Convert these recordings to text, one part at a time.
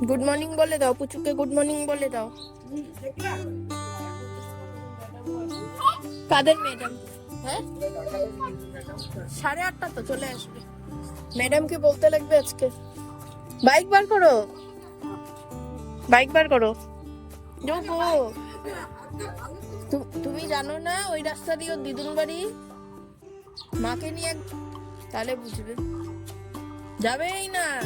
Good morning বলে দাও, পুচুকে good morning বলে দাও। কাদের ম্যাডাম হ্যাঁ? সাড়ে আটটা তো চলে আসবে। ম্যাডামকে বলতে লাগবে আজকে। বাইক বার করো। বাইক বার করো। যোগো তুমি জানো না, ওই রাস্তা দিয়ে দিদুন বাড়ি? মাকে নিয়ে তাহলে বুঝবে। যাবেই না।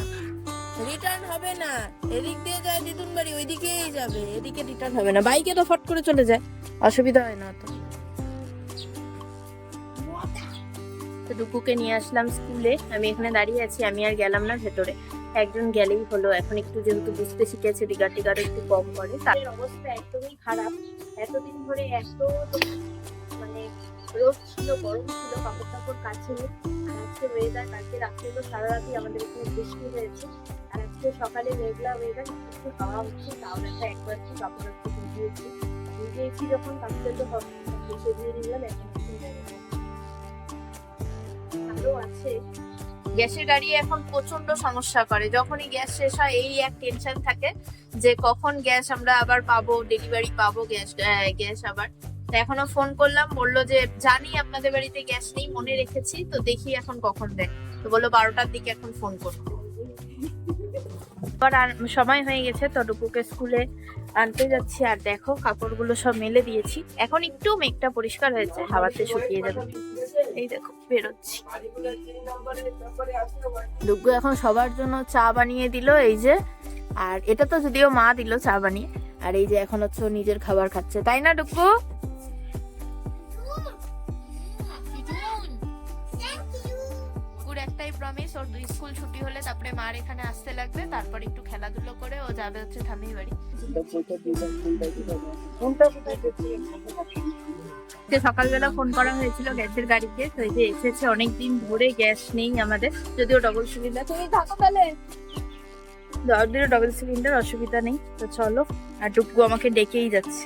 রিটার্ন হবে না। এদিক দিয়ে যায় দিদুন বাড়ি ওইদিকেই যাবে। এদিকে রিটার্ন হবে না। বাইকে তো ফট করে চলে যায়। অসুবিধা হয় না তো তো ডুকুকে নিয়ে আসলাম স্কুলে আমি এখানে দাঁড়িয়ে আছি, আমি আর গেলাম না ভেতরে। একজন গেলেই হলো। এখন একটু যেহেতু বুঝতে শিখেছে টিকার টিকার একটু কম করে। তাদের অবস্থা একদমই খারাপ। এতদিন ধরে এত মানে রোদ ছিল, গরম ছিল কাপড় টাপড় কাছে আজকে ওয়েদার কালকে রাত্রে তো সারা রাতই আমাদের এখানে বৃষ্টি হয়েছে। আর আজকে সকালে মেঘলা ওয়েদার একটু হাওয়া হচ্ছে, তাও একটা একবার একটু কাপড় একটু ভিজিয়েছি ভিজিয়েছি যখন কাপড় তো সেজিয়ে নিলাম, এখন একটু আছে। গ্যাসের গাড়ি এখন প্রচণ্ড সমস্যা করে। যখনই গ্যাস শেষ হয়, এই এক টেনশন থাকে যে কখন গ্যাস আমরা আবার পাবো ডেলিভারি পাবো, গ্যাস গ্যাস আবার। তো এখনও ফোন করলাম, বলল যে, জানি আপনাদের বাড়িতে গ্যাস নেই, মনে রেখেছি, তো দেখি এখন কখন দেয়। তো বলল, বারোটার দিকে এখন ফোন করব আর সময় হয়ে গেছে, তো ডুপুকে স্কুলে আনতে যাচ্ছি, আর দেখো কাপড়গুলো সব মেলে দিয়েছি। এখন একটু মেঘটা পরিষ্কার হয়েছে, হাওয়াতে শুকিয়ে যাবে। এই দেখো, বেরোচ্ছি। ডুগু এখন সবার জন্য চা বানিয়ে দিল, এই যে। আর এটা তো যদিও মা দিল চা বানিয়ে, আর এই যে এখন হচ্ছে নিজের খাবার খাচ্ছে। তাই না ডুগু একটাই প্রমিস ওর স্কুল ছুটি হলে তারপরে মার এখানে আসতে লাগবে তারপর একটু খেলাধুলো করে ও যাবে হচ্ছে ঠাম্মির বাড়ি। আজকে সকালবেলা ফোন করা হয়েছিল গ্যাসের গাড়িতে তো এই যে এসেছে অনেকদিন ধরে গ্যাস নেই আমাদের যদিও ডবল সিলিন্ডার তুমি থাকো তাহলে। যদিও ডবল সিলিন্ডার অসুবিধা নেই। তো চলো আর টুকু আমাকে ডেকেই যাচ্ছে।